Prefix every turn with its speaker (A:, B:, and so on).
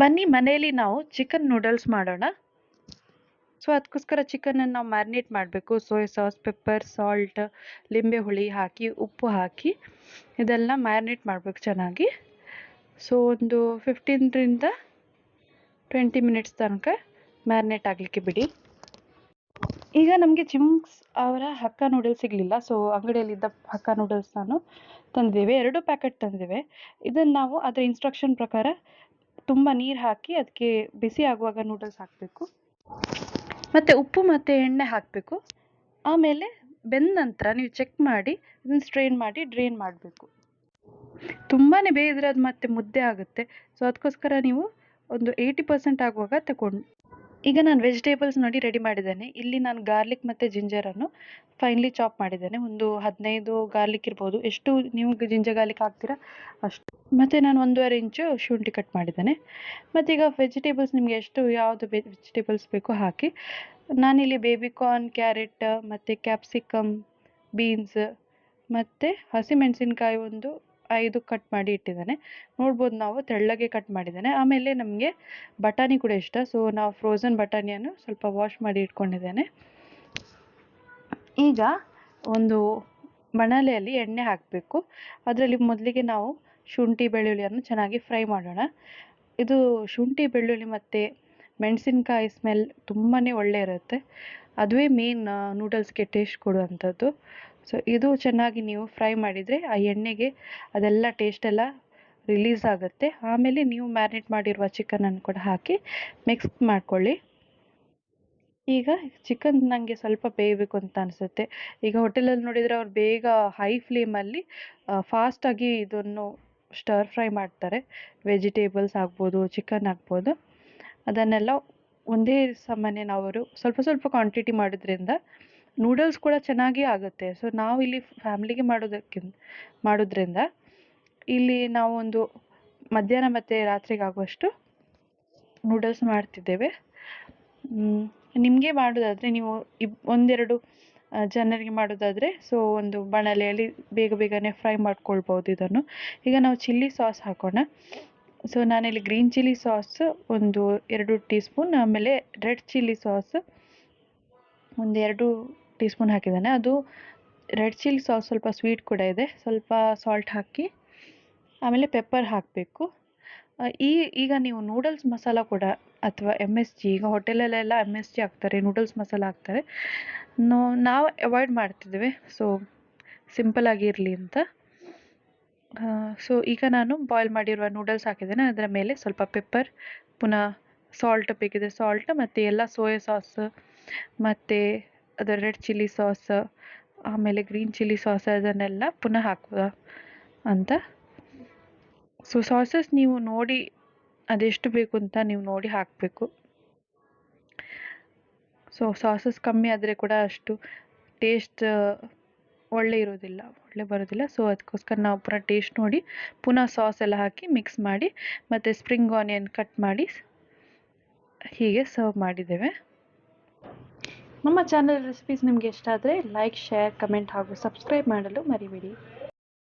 A: ಬನ್ನಿ ಮನೆಯಲ್ಲಿ ನಾವು ಚಿಕನ್ ನೂಡಲ್ಸ್ ಮಾಡೋಣ. ಸೊ ಅದಕ್ಕೋಸ್ಕರ ಚಿಕನನ್ನು ನಾವು ಮ್ಯಾರಿನೇಟ್ ಮಾಡಬೇಕು. ಸೋಯ್ ಸಾಸ್ ಪೆಪ್ಪರ್ ಸಾಲ್ಟ್ ಲಿಂಬೆ ಹುಳಿ ಹಾಕಿ, ಉಪ್ಪು ಹಾಕಿ ಇದೆಲ್ಲ ಮ್ಯಾರಿನೇಟ್ ಮಾಡಬೇಕು ಚೆನ್ನಾಗಿ. ಸೊ ಒಂದು ಫಿಫ್ಟೀನ್ರಿಂದ ಟ್ವೆಂಟಿ ಮಿನಿಟ್ಸ್ ತನಕ ಮ್ಯಾರಿನೇಟ್ ಆಗಲಿಕ್ಕೆ ಬಿಡಿ. ಈಗ ನಮಗೆ ಚಿಮ್ಸ್ ಅವರ ಹಕ್ಕ ನೂಡಲ್ಸ್ ಸಿಗಲಿಲ್ಲ. ಸೊ ಅಂಗಡಿಯಲ್ಲಿದ್ದ ಹಕ್ಕ ನೂಡಲ್ಸ್ ನಾನು ತಂದಿದ್ದೇವೆ. ಎರಡು ಪ್ಯಾಕೆಟ್ ತಂದಿದ್ದೇವೆ. ಇದನ್ನು ನಾವು ಅದರ ಇನ್ಸ್ಟ್ರಕ್ಷನ್ ಪ್ರಕಾರ ತುಂಬ ನೀರು ಹಾಕಿ ಅದಕ್ಕೆ ಬಿಸಿ ಆಗುವಾಗ ನೂಡಲ್ಸ್ ಹಾಕಬೇಕು. ಮತ್ತು ಉಪ್ಪು ಮತ್ತು ಎಣ್ಣೆ ಹಾಕಬೇಕು. ಆಮೇಲೆ ಬೆಂದ ನಂತರ ನೀವು ಚೆಕ್ ಮಾಡಿ ಇದನ್ನು ಸ್ಟ್ರೈನ್ ಮಾಡಿ ಡ್ರೈನ್ ಮಾಡಬೇಕು. ತುಂಬಾ ಬೇಯಿದ್ರೆ ಅದು ಮತ್ತೆ ಮುದ್ದೆ ಆಗುತ್ತೆ. ಸೊ ಅದಕ್ಕೋಸ್ಕರ ನೀವು ಒಂದು ಏಯ್ಟಿ ಪರ್ಸೆಂಟ್ ಆಗುವಾಗ ತಗೊಂಡು ಈಗ ನಾನು ವೆಜಿಟೇಬಲ್ಸ್ ನೋಡಿ ರೆಡಿ ಮಾಡಿದ್ದೇನೆ. ಇಲ್ಲಿ ನಾನು ಗಾರ್ಲಿಕ್ ಮತ್ತು ಜಿಂಜರನ್ನು ಫೈನ್ಲಿ ಚಾಪ್ ಮಾಡಿದ್ದೇನೆ. ಒಂದು ಹದಿನೈದು ಗಾರ್ಲಿಕ್ ಇರ್ಬೋದು. ಎಷ್ಟು ನೀವು ಜಿಂಜರ್ ಗಾರ್ಲಿಕ್ ಹಾಕ್ತೀರಾ ಅಷ್ಟು. ಮತ್ತು ನಾನು ಒಂದೂವರೆ ಇಂಚು ಶುಂಠಿ ಕಟ್ ಮಾಡಿದ್ದೇನೆ. ಮತ್ತು ಈಗ ವೆಜಿಟೇಬಲ್ಸ್ ನಿಮಗೆ ಎಷ್ಟು ಯಾವುದು ವೆಜಿಟೇಬಲ್ಸ್ ಬೇಕೋ ಹಾಕಿ. ನಾನಿಲ್ಲಿ ಬೇಬಿಕಾರ್ನ್ ಕ್ಯಾರೆಟ್ ಮತ್ತು ಕ್ಯಾಪ್ಸಿಕಮ್ ಬೀನ್ಸ್ ಮತ್ತು ಹಸಿಮೆಣಸಿನ್ಕಾಯಿ ಒಂದು ಐದು ಕಟ್ ಮಾಡಿ ಇಟ್ಟಿದ್ದಾನೆ. ನೋಡ್ಬೋದು ನಾವು ತೆಳ್ಳಗೆ ಕಟ್ ಮಾಡಿದ್ದಾನೆ. ಆಮೇಲೆ ನಮಗೆ ಬಟಾಣಿ ಕೂಡ ಇಷ್ಟ. ಸೊ ನಾವು ಫ್ರೋಝನ್ ಬಟಾಣಿಯನ್ನು ಸ್ವಲ್ಪ ವಾಶ್ ಮಾಡಿ ಇಟ್ಕೊಂಡಿದ್ದೇನೆ. ಈಗ ಒಂದು ಮಣಲೆಯಲ್ಲಿ ಎಣ್ಣೆ ಹಾಕಬೇಕು. ಅದರಲ್ಲಿ ಮೊದಲಿಗೆ ನಾವು ಶುಂಠಿ ಬೆಳ್ಳುಳ್ಳಿಯನ್ನು ಚೆನ್ನಾಗಿ ಫ್ರೈ ಮಾಡೋಣ. ಇದು ಶುಂಠಿ ಬೆಳ್ಳುಳ್ಳಿ ಮತ್ತು ಮೆಣಸಿನ್ಕಾಯಿ ಸ್ಮೆಲ್ ತುಂಬಾ ಒಳ್ಳೆ ಇರುತ್ತೆ. ಅದುವೇ ಮೇನ್ ನೂಡಲ್ಸ್ಗೆ ಟೇಸ್ಟ್ ಕೊಡುವಂಥದ್ದು. ಸೊ ಇದು ಚೆನ್ನಾಗಿ ನೀವು ಫ್ರೈ ಮಾಡಿದರೆ ಆ ಎಣ್ಣೆಗೆ ಅದೆಲ್ಲ ಟೇಸ್ಟ್ ಎಲ್ಲ ರಿಲೀಸ್ ಆಗುತ್ತೆ. ಆಮೇಲೆ ನೀವು ಮ್ಯಾರಿನೇಟ್ ಮಾಡಿರುವ ಚಿಕನನ್ನು ಕೂಡ ಹಾಕಿ ಮಿಕ್ಸ್ ಮಾಡ್ಕೊಳ್ಳಿ. ಈಗ ಚಿಕನ್ ನನಗೆ ಸ್ವಲ್ಪ ಬೇಯಬೇಕು ಅಂತ ಅನಿಸುತ್ತೆ. ಈಗ ಹೋಟೆಲಲ್ಲಿ ನೋಡಿದರೆ ಅವ್ರು ಬೇಗ ಹೈ ಫ್ಲೇಮಲ್ಲಿ ಫಾಸ್ಟಾಗಿ ಇದನ್ನು ಸ್ಟರ್ ಫ್ರೈ ಮಾಡ್ತಾರೆ. ವೆಜಿಟೇಬಲ್ಸ್ ಆಗ್ಬೋದು ಚಿಕನ್ ಆಗ್ಬೋದು. ಅದನ್ನೆಲ್ಲ ಒಂದೇ ಸಾಮಾನ್ಯ ನಾವು ಸ್ವಲ್ಪ ಸ್ವಲ್ಪ ಕ್ವಾಂಟಿಟಿ ಮಾಡೋದ್ರಿಂದ ನೂಡಲ್ಸ್ ಕೂಡ ಚೆನ್ನಾಗಿ ಆಗುತ್ತೆ. ಸೊ ನಾವು ಇಲ್ಲಿ ಫ್ಯಾಮ್ಲಿಗೆ ಮಾಡೋದಕ್ಕಿಂತ, ಮಾಡೋದ್ರಿಂದ ಇಲ್ಲಿ ನಾವು ಒಂದು ಮಧ್ಯಾಹ್ನ ಮತ್ತು ರಾತ್ರಿಗೆ ಆಗುವಷ್ಟು ನೂಡಲ್ಸ್ ಮಾಡ್ತಿದ್ದೇವೆ. ನಿಮಗೆ ಮಾಡೋದಾದರೆ ನೀವು ಇಬ್, ಒಂದೆರಡು ಜನರಿಗೆ ಮಾಡೋದಾದರೆ ಸೊ ಒಂದು ಬಾಣಲೆಯಲ್ಲಿ ಬೇಗ ಬೇಗನೆ ಫ್ರೈ ಮಾಡ್ಕೊಳ್ಬೋದು ಇದನ್ನು. ಈಗ ನಾವು ಚಿಲ್ಲಿ ಸಾಸ್ ಹಾಕೋಣ. ಸೊ ನಾನಿಲ್ಲಿ ಗ್ರೀನ್ ಚಿಲ್ಲಿ ಸಾಸ್ ಒಂದು ಎರಡು ಟೀ ಸ್ಪೂನ್ ಆಮೇಲೆ ರೆಡ್ ಚಿಲ್ಲಿ ಸಾಸ್ ಒಂದು ಎರಡು ಟೀ ಸ್ಪೂನ್ ಹಾಕಿದ್ದೇನೆ. ಅದು ರೆಡ್ ಚಿಲ್ಲಿ ಸಾಸ್ ಸ್ವಲ್ಪ ಸ್ವೀಟ್ ಕೂಡ ಇದೆ. ಸ್ವಲ್ಪ ಸಾಲ್ಟ್ ಹಾಕಿ, ಆಮೇಲೆ ಪೆಪ್ಪರ್ ಹಾಕಬೇಕು. ಈ, ಈಗ ನೀವು ನೂಡಲ್ಸ್ ಮಸಾಲ ಕೂಡ ಅಥವಾ ಎಂ ಎಸ್ ಜಿ ಈಗ ಹೋಟೆಲಲ್ಲೆಲ್ಲ ಎಂ ಎಸ್ ಜಿ ಹಾಕ್ತಾರೆ ನೂಡಲ್ಸ್ ಮಸಾಲ ಹಾಕ್ತಾರೆ. ನಾವು ಅವಾಯ್ಡ್ ಮಾಡ್ತಿದ್ದೇವೆ. ಸೊ ಸಿಂಪಲ್ ಆಗಿರಲಿ ಅಂತ. ಸೊ ಈಗ ನಾನು ಬಾಯ್ಲ್ ಮಾಡಿರುವ ನೂಡಲ್ಸ್ ಹಾಕಿದ್ದೇನೆ. ಅದರ ಮೇಲೆ ಸ್ವಲ್ಪ ಪೆಪ್ಪರ್ ಪುನಃ ಸಾಲ್ಟ್ ಬೇಕಿದೆ ಸಾಲ್ಟ್ ಮತ್ತು ಎಲ್ಲ ಸೋಯಾ ಸಾಸ್ ಮತ್ತು ಅದರ ರೆಡ್ ಚಿಲ್ಲಿ ಸಾಸ್ ಆಮೇಲೆ ಗ್ರೀನ್ ಚಿಲ್ಲಿ ಸಾಸ್ ಅದನ್ನೆಲ್ಲ ಪುನಃ ಹಾಕುವ ಅಂತ. ಸೊ ಸಾಸಸ್ ನೀವು ನೋಡಿ ಅದೆಷ್ಟು ಬೇಕು ಅಂತ ನೀವು ನೋಡಿ ಹಾಕಬೇಕು. ಸೊ ಸಾಸಸ್ ಕಮ್ಮಿ ಆದರೆ ಕೂಡ ಅಷ್ಟು ಟೇಸ್ಟ್ ಒಳ್ಳೆ ಇರೋದಿಲ್ಲ. ಒಳ್ಳೆ ಬರೋದಿಲ್ಲ. ಸೊ ಅದಕ್ಕೋಸ್ಕರ ನಾವು ಪುನಃ ಟೇಸ್ಟ್ ನೋಡಿ, ಪುನಃ ಸಾಸ್ ಎಲ್ಲ ಹಾಕಿ ಮಿಕ್ಸ್ ಮಾಡಿ, ಮತ್ತು ಸ್ಪ್ರಿಂಗ್ ಆನಿಯನ್ ಕಟ್ ಮಾಡಿ ಹೀಗೆ ಸರ್ವ್ ಮಾಡಿದ್ದೇವೆ. ನಮ್ಮ ಚಾನಲ್ ರೆಸಿಪೀಸ್ ನಿಮಗೆ ಇಷ್ಟ ಆದರೆ ಲೈಕ್ ಶೇರ್ ಕಮೆಂಟ್ ಹಾಗೂ ಸಬ್ಸ್ಕ್ರೈಬ್ ಮಾಡಲು ಮರಿಬೇಡಿ.